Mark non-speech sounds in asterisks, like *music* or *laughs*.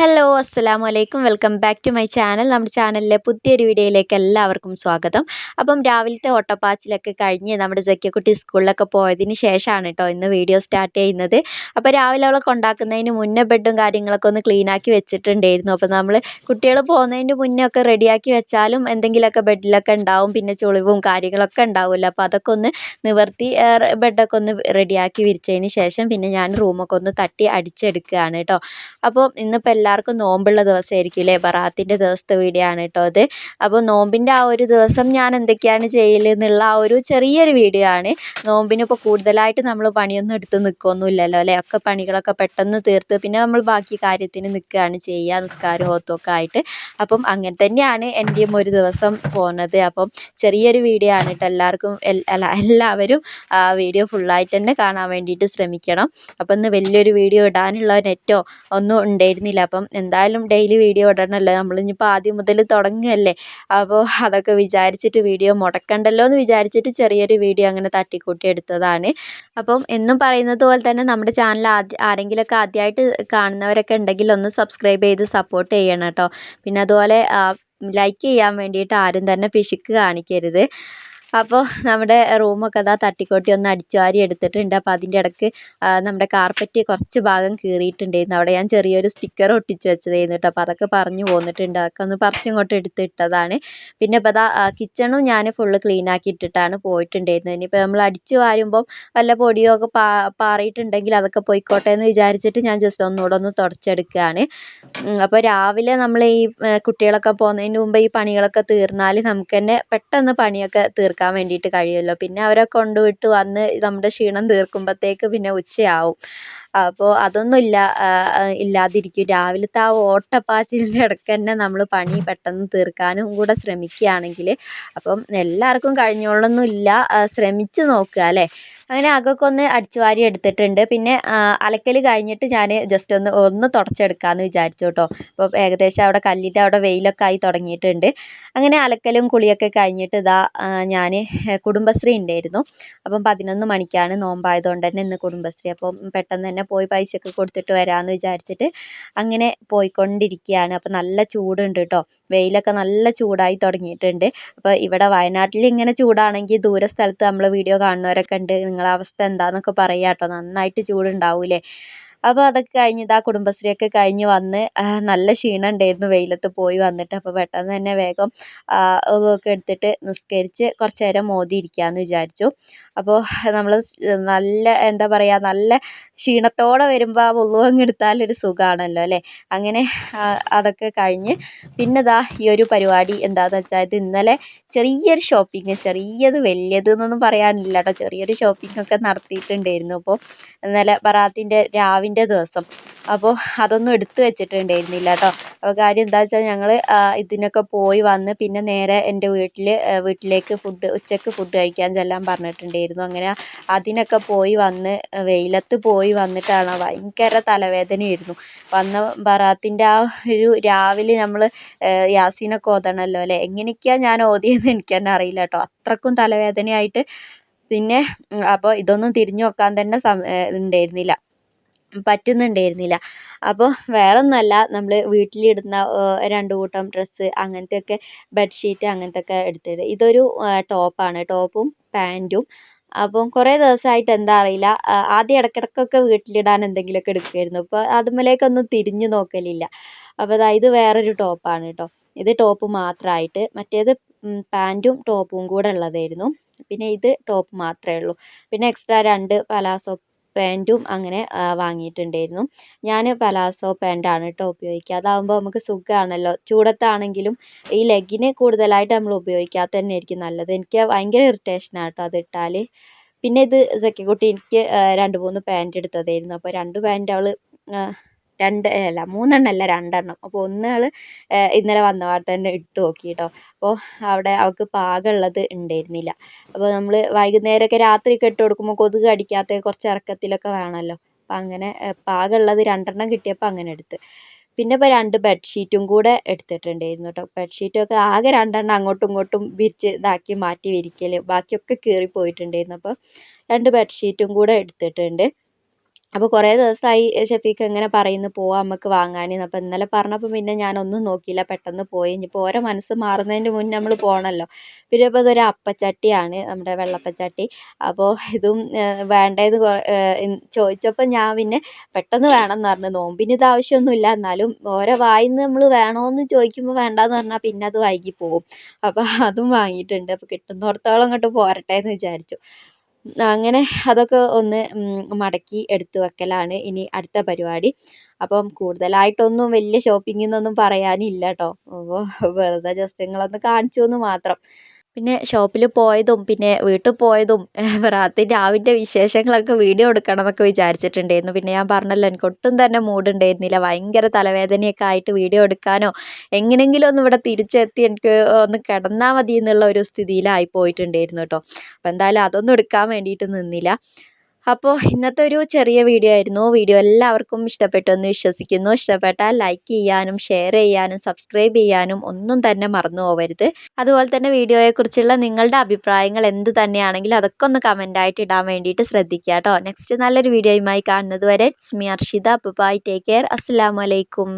Hello അസ്സാം വലൈക്കും welcome back to my channel നമ്മുടെ ചാനലിലെ പുതിയൊരു വീഡിയോയിലേക്ക് എല്ലാവർക്കും സ്വാഗതം. അപ്പം രാവിലത്തെ ഓട്ടപ്പാച്ചിലൊക്കെ കഴിഞ്ഞ് നമ്മുടെ ജക്കിയക്കുട്ടി സ്കൂളിലൊക്കെ പോയതിന് ശേഷമാണ് കേട്ടോ ഇന്ന് വീഡിയോ സ്റ്റാർട്ട് ചെയ്യുന്നത്. അപ്പോൾ രാവിലെ അവളെ കൊണ്ടാക്കുന്നതിന് മുന്നേ ബെഡും കാര്യങ്ങളൊക്കെ ഒന്ന് ക്ലീനാക്കി വെച്ചിട്ടുണ്ടായിരുന്നു. അപ്പോൾ നമ്മൾ കുട്ടികൾ പോകുന്നതിന് മുന്നേ ഒക്കെ റെഡിയാക്കി വെച്ചാലും എന്തെങ്കിലുമൊക്കെ ബെഡിലൊക്കെ ഉണ്ടാവും. പിന്നെ ചുളിവും കാര്യങ്ങളൊക്കെ ഉണ്ടാവുമല്ലോ. അപ്പോൾ അതൊക്കെ ഒന്ന് നിവർത്തി ബെഡൊക്കെ ഒന്ന് റെഡിയാക്കി വിരിച്ചതിന് ശേഷം പിന്നെ ഞാൻ റൂമൊക്കെ ഒന്ന് തട്ടി അടിച്ചെടുക്കുകയാണ് കേട്ടോ. അപ്പോൾ ഇന്നിപ്പോൾ എല്ലാവർക്കും നോമ്പുള്ള ദിവസമായിരിക്കും അല്ലേ? ബറാത്തിന്റെ ദിവസത്തെ വീഡിയോ ആണ് കേട്ടോ അത്. അപ്പോൾ നോമ്പിന്റെ ആ ഒരു ദിവസം ഞാൻ എന്തൊക്കെയാണ് ചെയ്യൽ എന്നുള്ള ആ ഒരു ചെറിയൊരു വീഡിയോ ആണ്. നോമ്പിന് ഇപ്പോൾ കൂടുതലായിട്ട് നമ്മൾ പണിയൊന്നും എടുത്ത് നിൽക്കുകയൊന്നുമില്ലല്ലോ അല്ലേ? ഒക്കെ പണികളൊക്കെ പെട്ടെന്ന് തീർത്ത് പിന്നെ നമ്മൾ ബാക്കി കാര്യത്തിന് നിൽക്കുകയാണ് ചെയ്യുക നിസ്കാരം ഓത്തൊക്കെ ആയിട്ട്. അപ്പം അങ്ങനെ തന്നെയാണ് എന്റെയും ഒരു ദിവസം പോകുന്നത്. അപ്പം ചെറിയൊരു വീഡിയോ ആണ് കേട്ടോ എല്ലാവർക്കും എല്ലാവരും ആ വീഡിയോ ഫുള്ളായിട്ട് തന്നെ കാണാൻ വേണ്ടിയിട്ട് ശ്രമിക്കണം. അപ്പം ഇന്ന് വലിയൊരു വീഡിയോ ഇടാനുള്ള നെറ്റോ ഒന്നും ഉണ്ടായിരുന്നില്ല. അപ്പം എന്തായാലും ഡെയിലി വീഡിയോ ഇടണമല്ലോ നമ്മളിനിയിപ്പോൾ ആദ്യം മുതൽ തുടങ്ങുകയല്ലേ? അപ്പോൾ അതൊക്കെ വിചാരിച്ചിട്ട് വീഡിയോ മുടക്കണ്ടല്ലോ എന്ന് വിചാരിച്ചിട്ട് ചെറിയൊരു വീഡിയോ അങ്ങനെ തട്ടിക്കൂട്ടി എടുത്തതാണ്. അപ്പം എന്നും പറയുന്നത് പോലെ തന്നെ നമ്മുടെ ചാനൽ ആദ്യ ആരെങ്കിലുമൊക്കെ ആദ്യമായിട്ട് കാണുന്നവരൊക്കെ ഉണ്ടെങ്കിൽ ഒന്ന് സബ്സ്ക്രൈബ് ചെയ്ത് സപ്പോർട്ട് ചെയ്യണം കേട്ടോ. പിന്നെ അതുപോലെ ലൈക്ക് ചെയ്യാൻ വേണ്ടിയിട്ട് ആരും തന്നെ പിശുക്ക് കാണിക്കരുത്. അപ്പോൾ നമ്മുടെ റൂമൊക്കെ അതാ തട്ടിക്കോട്ടി ഒന്ന് അടിച്ചു വാരി എടുത്തിട്ടുണ്ട്. അപ്പോൾ അതിന്റെ ഇടയ്ക്ക് നമ്മുടെ കാർപ്പറ്റ് കുറച്ച് ഭാഗം കീറിയിട്ടുണ്ടായിരുന്നു. അവിടെ ഞാൻ ചെറിയൊരു സ്റ്റിക്കർ ഒട്ടിച്ച് വെച്ചതായിരുന്നു കേട്ടോ. അപ്പോൾ അതൊക്കെ പറഞ്ഞു പോന്നിട്ടുണ്ട്. അതൊക്കെ ഒന്ന് പറിച്ചിങ്ങോട്ട് എടുത്തിട്ടതാണ് പിന്നെ ഇപ്പോൾ അതാ കിച്ചണും ഞാൻ ഫുള്ള് ക്ലീൻ ആക്കി ഇട്ടിട്ടാണ് പോയിട്ടുണ്ടായിരുന്നത്. ഇനിയിപ്പോൾ നമ്മൾ അടിച്ചു വാരുമ്പം വല്ല പൊടിയോ ഒക്കെ പാ പാറിയിട്ടുണ്ടെങ്കിൽ അതൊക്കെ പോയിക്കോട്ടെ എന്ന് വിചാരിച്ചിട്ട് ഞാൻ ജസ്റ്റ് ഒന്നുകൂടെ ഒന്ന് തുടച്ചെടുക്കുകയാണ്. അപ്പോൾ രാവിലെ നമ്മൾ ഈ കുട്ടികളൊക്കെ പോകുന്നതിന് മുമ്പ് ഈ പണികളൊക്കെ തീർന്നാൽ നമുക്ക് തന്നെ പെട്ടെന്ന് പണിയൊക്കെ തീർക്കാം തീർക്കാൻ വേണ്ടിയിട്ട് കഴിയുമല്ലോ. പിന്നെ അവരെ കൊണ്ടുവിട്ട് വന്ന് നമ്മുടെ ക്ഷീണം തീർക്കുമ്പോഴത്തേക്ക് പിന്നെ ഉച്ചയാവും. അപ്പോൾ അതൊന്നും ഇല്ല ഇല്ലാതിരിക്കും. രാവിലത്തെ ആ ഓട്ടപ്പാച്ചിലിന്റെ ഇടയ്ക്ക് തന്നെ നമ്മൾ പണി പെട്ടെന്ന് തീർക്കാനും കൂടെ ശ്രമിക്കുകയാണെങ്കിൽ അപ്പം എല്ലാവർക്കും കഴിഞ്ഞോളണമെന്നില്ല ശ്രമിച്ച് നോക്കുക അല്ലേ? അങ്ങനെ അകമൊക്കെ ഒന്ന് അടിച്ചു വാരി എടുത്തിട്ടുണ്ട്. പിന്നെ അലക്കൽ കഴിഞ്ഞിട്ട് ഞാൻ ജസ്റ്റ് ഒന്ന് ഒന്ന് തുടച്ചെടുക്കാമെന്ന് വിചാരിച്ചു കേട്ടോ അപ്പോൾ ഏകദേശം അവിടെ കല്ലിന്റെ അവിടെ വെയിലൊക്കെ ആയി തുടങ്ങിയിട്ടുണ്ട്. അങ്ങനെ അലക്കലും കുളിയൊക്കെ കഴിഞ്ഞിട്ട് ഇതാ ഞാൻ കുടുംബശ്രീ ഉണ്ടായിരുന്നു അപ്പം പതിനൊന്ന് മണിക്കാണ് നോമ്പായതുകൊണ്ട് തന്നെ ഇന്ന് കുടുംബശ്രീ. അപ്പം പെട്ടെന്ന് തന്നെ പോയി പൈസയൊക്കെ കൊടുത്തിട്ട് വരാമെന്ന് വിചാരിച്ചിട്ട് അങ്ങനെ പോയിക്കൊണ്ടിരിക്കുകയാണ് അപ്പം നല്ല ചൂടുണ്ട് കേട്ടോ വെയിലൊക്കെ നല്ല ചൂടായി തുടങ്ങിയിട്ടുണ്ട്. അപ്പോൾ ഇവിടെ വയനാട്ടിൽ ഇങ്ങനെ ചൂടാണെങ്കിൽ ദൂര സ്ഥലത്ത് നമ്മൾ വീഡിയോ കാണുന്നവരൊക്കെ ഉണ്ട് നിങ്ങളെ അവസ്ഥ എന്താന്നൊക്കെ പറയുക കേട്ടോ നന്നായിട്ട് ചൂടുണ്ടാവൂലേ അപ്പോൾ അതൊക്കെ കഴിഞ്ഞ് ഇതാ കുടുംബശ്രീയൊക്കെ കഴിഞ്ഞ് വന്ന് നല്ല ക്ഷീണം ഉണ്ടായിരുന്നു വെയിലത്ത് പോയി വന്നിട്ട് അപ്പോൾ പെട്ടെന്ന് തന്നെ വേഗം ഒക്കെ എടുത്തിട്ട് നിസ്കരിച്ച് കുറച്ച് നേരം മോദി ഇരിക്കാമെന്ന് വിചാരിച്ചു. അപ്പോൾ നമ്മൾ നല്ല എന്താ പറയുക നല്ല ക്ഷീണത്തോടെ വരുമ്പോൾ ആ അങ്ങ് എടുത്താൽ ഒരു സുഖമാണല്ലോ അല്ലേ? അങ്ങനെ അതൊക്കെ കഴിഞ്ഞ് പിന്നെ ദാ ഈ ഒരു പരിപാടി എന്താണെന്ന് വെച്ചാൽ ഇത് ഇന്നലെ ചെറിയൊരു ഷോപ്പിംഗ് ചെറിയത് വലിയത് എന്നൊന്നും പറയാനില്ല കേട്ടോ. ചെറിയൊരു ഷോപ്പിംഗ് ഒക്കെ നടത്തിയിട്ടുണ്ടായിരുന്നു. അപ്പോൾ ഇന്നലെ ബറാത്തിന്റെ രാവിന്റെ ദിവസം. അപ്പോൾ അതൊന്നും എടുത്തു വെച്ചിട്ടുണ്ടായിരുന്നില്ല കേട്ടോ. അപ്പോൾ കാര്യം എന്താ വെച്ചാൽ ഞങ്ങൾ ഇതിനൊക്കെ പോയി വന്ന് പിന്നെ നേരെ എന്റെ വീട്ടിൽ വീട്ടിലേക്ക് ഫുഡ് ഉച്ചയ്ക്ക് ഫുഡ് കഴിക്കാൻ ചെല്ലാൻ പറഞ്ഞിട്ടുണ്ടായിരുന്നു. അങ്ങനെ അതിനൊക്കെ പോയി വന്ന് വെയിലത്ത് പോയി വന്നിട്ടാണ് ഭയങ്കര തലവേദനയായിരുന്നു. വന്ന ബറാത്തിന്റെ ആ ഒരു രാവിലെ നമ്മൾ യാസീനൊക്കെ ഓതണമല്ലോ അല്ലേ? എങ്ങനെയൊക്കെയാണ് ഞാൻ ഓതിയതെന്ന് എനിക്ക് തന്നെ അറിയില്ല കേട്ടോ. അത്രക്കും തലവേദനയായിട്ട് പിന്നെ അപ്പോൾ ഇതൊന്നും തിരിഞ്ഞു നോക്കാൻ തന്നെ ഉണ്ടായിരുന്നില്ല. പറ്റുന്നുണ്ടായിരുന്നില്ല. അപ്പോൾ വേറൊന്നുമല്ല നമ്മൾ വീട്ടിലിടുന്ന രണ്ട് കൂട്ടം ഡ്രസ്സ് അങ്ങനത്തെയൊക്കെ ബെഡ്ഷീറ്റ് അങ്ങനത്തെയൊക്കെ എടുത്തിട്ട് ഇതൊരു ടോപ്പാണ്. ടോപ്പും പാന്റും അപ്പം കുറേ ദിവസമായിട്ട് എന്താ അറിയില്ല. ആദ്യം ഇടയ്ക്കിടയ്ക്കൊക്കെ വീട്ടിലിടാൻ എന്തെങ്കിലുമൊക്കെ എടുക്കുമായിരുന്നു ഇപ്പോൾ അതുമ്മേലേക്കൊന്നും തിരിഞ്ഞു നോക്കലില്ല. അപ്പോൾ ദാ ഇത് വേറൊരു ടോപ്പാണ് കേട്ടോ ഇത് ടോപ്പ് മാത്രമായിട്ട് മറ്റേത് പാന്റും ടോപ്പും കൂടെ ഉള്ളതായിരുന്നു. പിന്നെ ഇത് ടോപ്പ് മാത്രമേ ഉള്ളൂ. പിന്നെ എക്സ്ട്രാ രണ്ട് പലാസോ പാന്റും അങ്ങനെ വാങ്ങിയിട്ടുണ്ടായിരുന്നു. ഞാൻ പലാസോ പാന്റാണ് കേട്ടോ ഉപയോഗിക്കുക. അതാകുമ്പോൾ നമുക്ക് സുഖമാണല്ലോ ചൂടത്താണെങ്കിലും ഈ ലെഗ്ഗിന് കൂടുതലായിട്ട് നമ്മൾ ഉപയോഗിക്കാത്തത് തന്നെയായിരിക്കും നല്ലത്. എനിക്ക് ഭയങ്കര ഇറിറ്റേഷനാണ് കേട്ടോ അതിട്ടാൽ പിന്നെ ഇത് സക്കിക്കുട്ടി എനിക്ക് രണ്ട് മൂന്ന് പാന്റ് എടുത്തതായിരുന്നു. അപ്പോൾ രണ്ട് പാന്റ് അവൾ രണ്ട് അല്ല മൂന്നെണ്ണം അല്ല രണ്ടെണ്ണം. അപ്പോൾ ഒന്ന് അവൾ ഇന്നലെ വന്ന പാടെ തന്നെ ഇട്ട് നോക്കി കേട്ടോ അപ്പോൾ അവിടെ അവൾക്ക് പാകമുള്ളത് ഉണ്ടായിരുന്നില്ല അപ്പോൾ നമ്മൾ വൈകുന്നേരമൊക്കെ രാത്രിയൊക്കെ ഇട്ട് കൊടുക്കുമ്പോൾ കൊതുക് കടിക്കാത്ത കുറച്ച് ഇറക്കത്തിലൊക്കെ വേണമല്ലോ അപ്പോൾ അങ്ങനെ പാകമുള്ളത് രണ്ടെണ്ണം കിട്ടിയപ്പോൾ അങ്ങനെ എടുത്ത്. പിന്നെ ഇപ്പോൾ രണ്ട് ബെഡ്ഷീറ്റും കൂടെ എടുത്തിട്ടുണ്ടായിരുന്നു കേട്ടോ. ബെഡ്ഷീറ്റൊക്കെ ആകെ രണ്ടെണ്ണം അങ്ങോട്ടും ഇങ്ങോട്ടും വിരിച്ച് ഇതാക്കി മാറ്റി വിരിക്കൽ ബാക്കിയൊക്കെ കീറിപ്പോയിട്ടുണ്ടായിരുന്നു. അപ്പോൾ രണ്ട് ബെഡ്ഷീറ്റും കൂടെ എടുത്തിട്ടുണ്ട്. അപ്പോൾ കുറേ ദിവസമായി ഷെഫീക്ക് ഇങ്ങനെ പറയുന്നു പോവാം നമുക്ക് വാങ്ങാൻ അപ്പോൾ ഇന്നലെ പറഞ്ഞപ്പോൾ പിന്നെ ഞാനൊന്നും നോക്കിയില്ല പെട്ടെന്ന് പോയി. ഇനിയിപ്പോൾ ഓരോ മനസ്സ് മാറുന്നതിന്റെ മുന്നേ നമ്മൾ പോകണമല്ലോ പിന്നെ ഇപ്പോൾ ഇതൊരു അപ്പച്ചട്ടിയാണ് നമ്മുടെ വെള്ളപ്പച്ചട്ടി. അപ്പോൾ ഇതും വേണ്ടത് ചോദിച്ചപ്പോൾ ഞാൻ പിന്നെ പെട്ടെന്ന് വേണമെന്ന് പറഞ്ഞു. നോമ്പിന് ഇത് ആവശ്യമൊന്നുമില്ല എന്നാലും ഓരോ വായിന്ന് നമ്മൾ വേണമെന്ന് ചോദിക്കുമ്പോൾ വേണ്ടാന്ന് പറഞ്ഞാൽ പിന്നെ അത് വൈകി പോകും അപ്പോൾ അതും വാങ്ങിയിട്ടുണ്ട്. അപ്പോൾ കിട്ടുന്നിടത്തോളം അങ്ങോട്ട് പോരട്ടെ എന്ന് വിചാരിച്ചു. അങ്ങനെ അതൊക്കെ ഒന്ന് മടക്കി എടുത്ത് വെക്കലാണ് ഇനി അടുത്ത പരിപാടി. അപ്പം കൂടുതലായിട്ടൊന്നും വലിയ ഷോപ്പിംഗ് പറയാനില്ല കേട്ടോ അപ്പോൾ വെറുതെ ജസ്റ്റ് നിങ്ങളൊന്ന് കാണിച്ചു എന്ന് മാത്രം. പിന്നെ ഷോപ്പിൽ പോയതും പിന്നെ വീട്ടിൽ പോയതും *laughs* റാത്തി ആവിന്റെ വിശേഷങ്ങളൊക്കെ വീഡിയോ എടുക്കണം എന്നൊക്കെ വിചാരിച്ചിട്ടുണ്ടായിരുന്നു. പിന്നെ ഞാൻ പറഞ്ഞല്ലോ എനിക്ക് ഒട്ടും തന്നെ മൂഡ് ഉണ്ടായിരുന്നില്ല ഭയങ്കര തലവേദനയൊക്കെ ആയിട്ട് വീഡിയോ എടുക്കാനോ എങ്ങനെങ്കിലും ഒന്ന് ഇവിടെ തിരിച്ചെത്തി എനിക്ക് ഒന്ന് കിടന്നാൽ മതി എന്നുള്ള ഒരു സ്ഥിതിയിലായി പോയിട്ടുണ്ടായിരുന്നു കേട്ടോ. അപ്പോൾ എന്തായാലും അതൊന്നും എടുക്കാൻ വേണ്ടിയിട്ട് നിന്നില്ല. അപ്പോൾ ഇന്നത്തെ ഒരു ചെറിയ വീഡിയോ ആയിരുന്നു. വീഡിയോ എല്ലാവർക്കും ഇഷ്ടപ്പെട്ടു എന്ന് വിശ്വസിക്കുന്നു. ഇഷ്ടപ്പെട്ടാൽ ലൈക്ക് ചെയ്യാനും ഷെയർ ചെയ്യാനും സബ്സ്ക്രൈബ് ചെയ്യാനും ഒന്നും തന്നെ മറന്നു പോകരുത് അതുപോലെ തന്നെ വീഡിയോയെക്കുറിച്ചുള്ള നിങ്ങളുടെ അഭിപ്രായങ്ങൾ എന്ത് തന്നെയാണെങ്കിലും അതൊക്കെ ഒന്ന് കമന്റായിട്ട് ഇടാൻ വേണ്ടിയിട്ട് ശ്രദ്ധിക്കുക കേട്ടോ നെക്സ്റ്റ് നല്ലൊരു വീഡിയോയുമായി കാണുന്നത് വരെ സ്മി അർഷിത. ബൈ ടേക്ക് കെയർ അസ്സാം വലൈക്കും